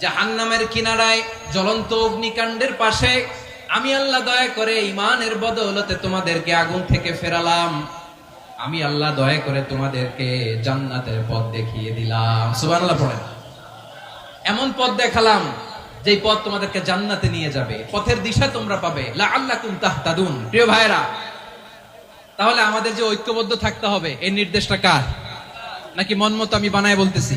জাহান্নামের কিনারায় জ্বলন্ত অগ্নিকাণ্ডের পাশে, আমি আল্লাহ দয়া করে ইমানের বদৌলতে তোমাদেরকে আগুন থেকে ফেরালাম। আমি আল্লাহ দয়া করে তোমাদেরকে জান্নাতের পথ দেখিয়ে দিলাম। সুবহানাল্লাহ এমন পথ দেখালাম যে পথ তোমাদেরকে জান্নাতে নিয়ে যাবে। পথের দিশা তোমরা পাবে। আল্লাহ লাআল্লাকুম তাহতাদুন। প্রিয় ভাইরা তাহলে আমাদের যে ঐক্যবদ্ধ থাকতে হবে এই নির্দেশটা কার? নাকি মন মতো আমি বানায় বলতেছি?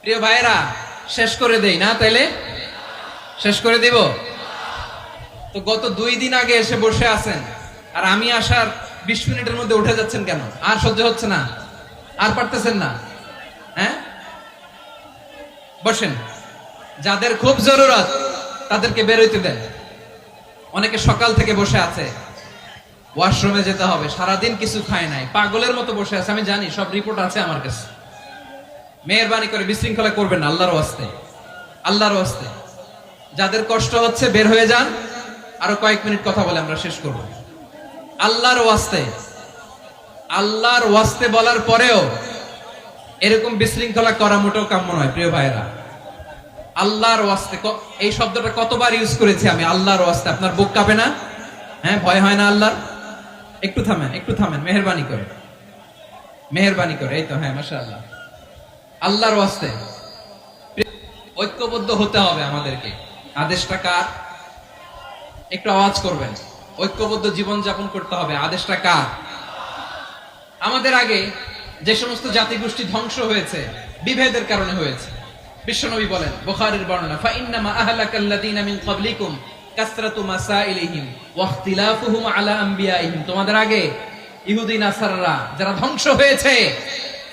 প্রিয় ভাইয়েরা, শেষ করে দেই, না তাইলে? শেষ করে দিব? তো গত দুই দিন আগে এসে বসে আছেন, আর আমি আসার বিশ মিনিটের মধ্যে উঠে যাচ্ছেন কেন? আর সহ্য হচ্ছে না। আর পারতেছেন না। হ্যাঁ? বসেন। যাদের খুব জরুরত, তাদেরকে বেরোইতে দেন। অনেকে সকাল থেকে বসে আছে। ওয়াশরুমে যেতে হবে। সারাদিন কিছু খায় নাই। পাগলের মতো বসে আছে। আমি জানি, সব রিপোর্ট আছে আমার কাছে। মেহরবানি করে বিশৃঙ্খলা করবেন আল্লাহর ওয়াস্তে। আল্লাহর ওয়াস্তে। যাদের কষ্ট হচ্ছে, বের হয়ে যান। আরও কয়েক মিনিট কথা বলে আমরা শেষ করব। আল্লাহর ওয়াস্তে। আল্লাহর ওয়াস্তে বলার পরেও এরকম বিশৃঙ্খলা করা মোটেও কাম্য নয়, প্রিয় ভাইরা আল্লাহর ওয়াস্তে এই শব্দটা কতবার ইউজ করেছি আমি, আল্লাহর ওয়াস্তে। আপনার বুক কাঁপে না? হ্যাঁ ভয় হয় না আল্লাহর? একটু থামেন একটু থামেন, মেহরবানি করে। মেহরবানি করে, এই তো হ্যাঁ মাশাআল্লাহ। আল্লাহর ওয়াস্তে। ঐক্যবদ্ধ হতে হবে আমাদেরকে। আদেশটা কার? একটু আওয়াজ করবেন। ঐক্যবদ্ধ জীবন যাপন করতে হবে। আদেশটা কার? আমাদের আগে যে সমস্ত জাতিগোষ্ঠী ধ্বংস হয়েছে, বিভেদের কারণে হয়েছে। বিশ্বনবী বলেন, বুখারীর বর্ণনা তোমাদের আগে ইহুদি, নাসাররা যারা ধ্বংস হয়েছে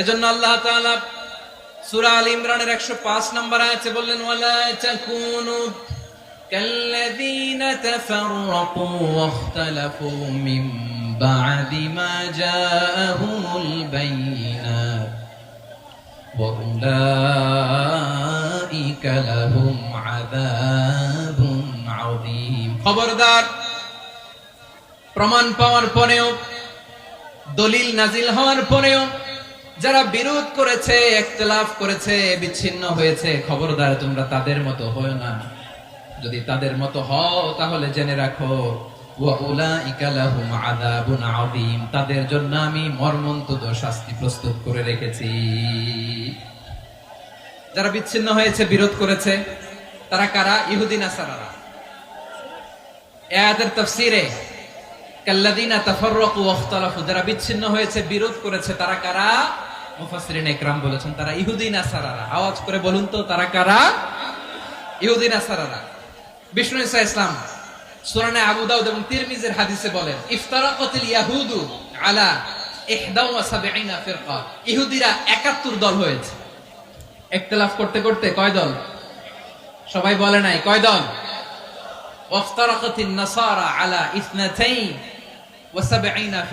এজন্য আল্লাহ তাআলা সূরা আল ইমরানের 105 নম্বর আয়াতে বললেন, ওয়ালা তাকুনু কাল্লাযীনা তাফাররাকু ওয়াখতালাফু মিন বা'দি মা জাআহুমুল বাইয়িনাত ওয়া উলাইকা লাহুম আযাবুন আযীম. খবরদার, প্রমাণ পাওয়ার পরেও, দলিল নাজিল হওয়ার পরেও যারা বিরোধ করেছে, একতলাফ করেছে, বিচ্ছিন্ন হয়েছে, খবরদার তোমরা তাদের মতো হয় না। যদি তাদের মতো হও, তাহলে জেনে রাখো তাদের জন্য আমি মর্মন্তুদ শাস্তি প্রস্তুত করে রেখেছি। যারা বিচ্ছিন্ন হয়েছে, বিরোধ করেছে, তারা কারা? ইহুদি, নাসারারা। এ আয়াতের তাফসীরে যারা বিচ্ছিন্ন হয়েছে, বিরোধ করেছে, তারা কারা? মুফাসরিন একরাম বলেছেন, তারা ইহুদিন আসারারা আওয়াজ করে বলুন তো, তারা কারা? ইহুদিন আসারারা বিষ্ণু ইসা ইসলাম সুরানে এবং তিরমিজের হাদিসে বলেন, ইফতারাকাতিল ইয়াহুদু আলা ইহুদিরা 71 দল হয়েছে। একতলাফ করতে করতে কয় দল? সবাই বলে নাই, কয় দল? নাসারা আলা 2 ওয়াসাবেইনা আর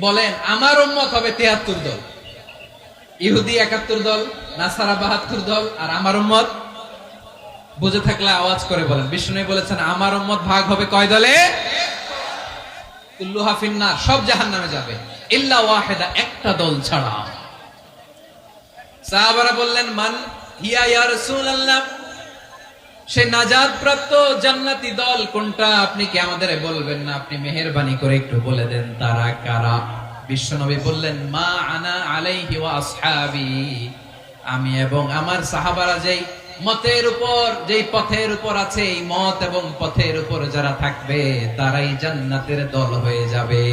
বলেন আমার উম্মত হবে 73 দল। ইহুদি 71 দল, নাসারা 72 দল, আর আমার উম্মত? বুঝে থাকলে আওয়াজ করে বলেন। বিষ্ণু বলেছেন, আমার উম্মত ভাগ হবে কয় দলে? কুল্লুহা ফিন্নার, সব জাহান নামে যাবে। ইল্লা ওয়াহেদা, একটা দল ছাড়া। সাহাবারা বললেন, মান সে নাজাত প্রাপ্ত জান্নাতি দল কোনটা? আপনি কি আমাদের বলবেন না? আপনি মেহেরবানি করে একটু বলে দেন, তারা কারা? বিশ্বনবী বললেন, মা আনা আলাইহি ওয়া আসহাবি। আমি এবং আমার সাহাবারা যেই মতের উপর, যেই পথের উপর আছে এই মত এবং পথের উপর যারা থাকবে, তারাই জান্নাতের দল হয়ে যাবে।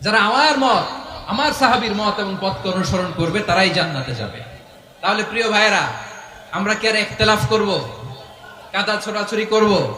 যারা আমার মত, আমার সাহাবীর মত এবং পথকে অনুসরণ করবে, তারাই জান্নাতে যাবে। তাহলে প্রিয় ভাইয়েরা, আমরা কি আর ইখতিলাফ করব? কাদা ছোড়াছুরি করব?